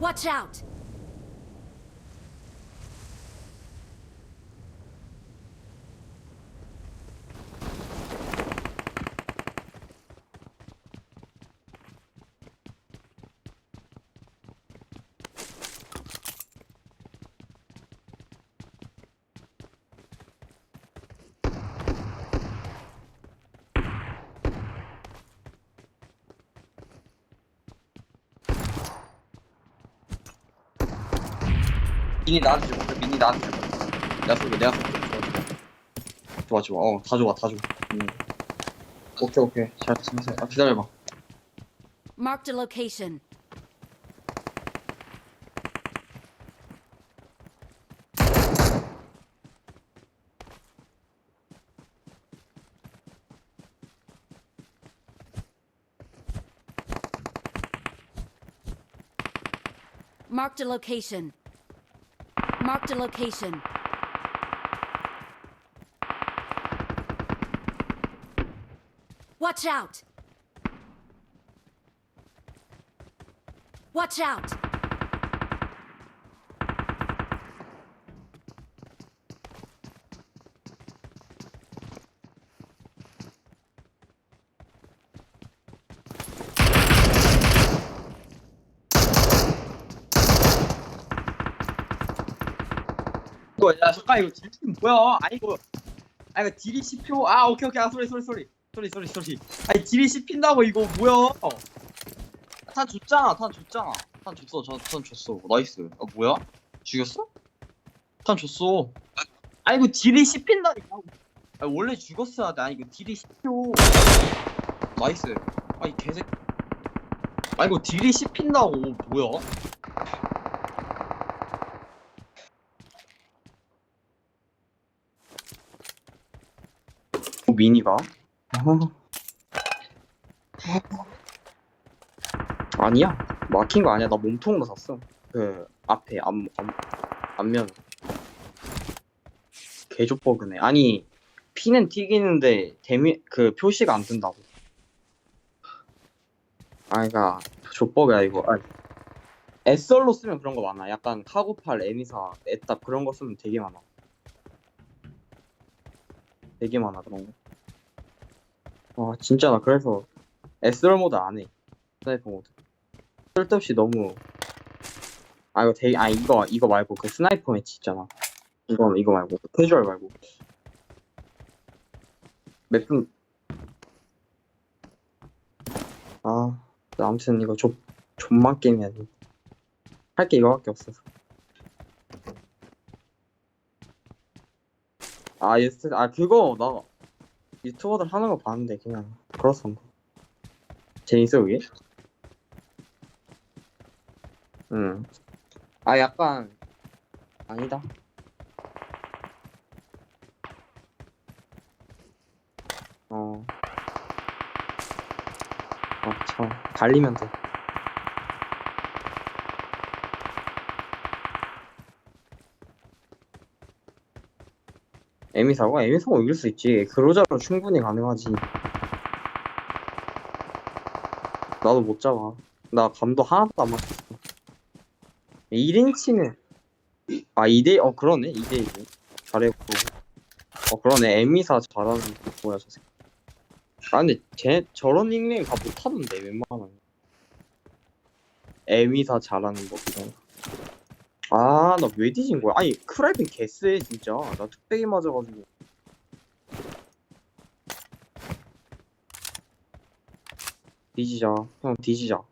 Watch out! 미니 나한테 줘. 그 미니 나한테 줘. 내가 쏠게, 내가 쏠게. 좋아, 좋아. 어, 다 좋아, 다 좋아. 음. 오케이, 오케이. 잘 됐어. 아, 기다려봐. Marked a location. Marked a location. Marked a location. Watch out! Watch out! 이거, 야, 잠깐, 이거 딜팀 뭐야? 아, 이거. 아, 이거 딜이 10표. 아, 오케이, 오케이. 아, 소리, 소리, 소리. 소리, 소리, 소리. 아니, 딜이 10핀다고, 이거 뭐야? 탄 줬잖아, 탄 줬잖아. 탄 줬어, 저, 탄 줬어. 나이스. 아, 뭐야? 죽였어? 탄 줬어. 아, 이거 딜이 10핀다니까. 아, 원래 죽었어야 돼. 아니, 이거 딜이 10표. 나이스. 아이, 개새. 아, 이거 딜이 10핀다고. 뭐야? 미니가? 아니야. 막힌 거 아니야. 나 몸통으로 샀어. 그 앞에 앞, 앞, 앞면. 개족버그네. 아니 피는 튀기는데 데미 그 표시가 안 뜬다고. 아이가 족버그야 이거. 아, SR로 쓰면 그런 거 많아. 약간 카고팔 에미사 에탑 그런 거 쓰면 되게 많아. 되게 많아 그런 거 와 진짜 나 그래서 SR 모드 안해. 스나이퍼 모드. 쓸데없이 너무. 아 이거 되게 아 이거 이거 말고 그 스나이퍼 매치 있잖아. 이거 이거 말고. 그 캐주얼 말고. 몇분 아 아무튼 이거 좁 존만 게임이야 할게 이거밖에 없어서. 아 예스 아 그거 나 유튜버들 하는 거 봤는데 그냥 그렇습니다 재밌어 그게? 응. 아 약간 아니다. 어. 어, 참 달리면 돼. 에미사고? 에미사고 이길 수 있지. 그로자로 충분히 가능하지. 나도 못 잡아. 나 감도 하나도 안 맞췄어. 1인치는 아 2대 어 그러네 2대 1 잘했고 어 그러네 에미사 잘하는 거 뭐야 저 새끼 아 근데 쟤 저런 닉네임 다 못하던데 웬만하면 에미사 잘하는 법 이런 아 나 왜 뒤진 거야? 아니 크라이빙 개쎄 진짜. 나 뚝배기 맞아가지고. 뒤지자. 형 뒤지자.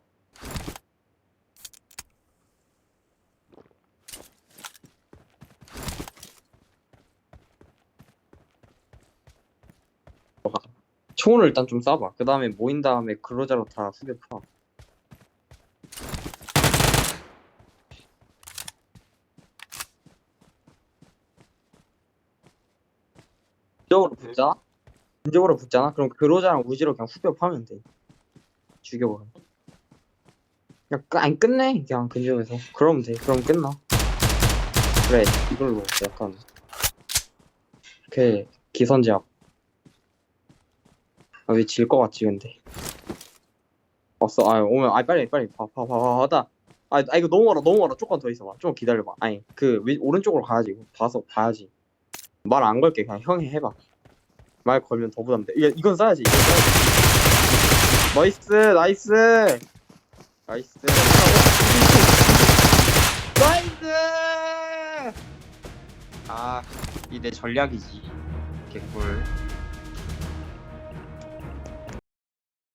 총을 일단 좀 쏴봐. 그 다음에 모인 다음에 그로자로 다 후벼 풀어. 이쪽으로 붙자. 이쪽으로 붙잖아. 그럼 그로자랑 우지로 그냥 후벼 파면 돼. 죽여버려. 그냥 끝, 아니 끝내. 그냥 근접에서. 그러면 돼. 그럼 끝나. 그래. 이걸로 약간 이렇게 기선제압. 아, 왜질 것 같지, 근데. 왔어, 아, 오면, 아, 빨리, 빨리, 봐, 봐, 봐, 봐, 하다. 아, 아 이거 너무 멀어 너무 멀어 조금 더 있어봐 좀 기다려봐 아니 그 위, 오른쪽으로 가야지 봐서 봐야지 말 안 걸게. 그냥 형이 해봐. 말 걸면 더 부담돼. 이건 써야지. 이건 써야지. 나이스 나이스. 나이스. 나이스! 아이 내 전략이지. 개꿀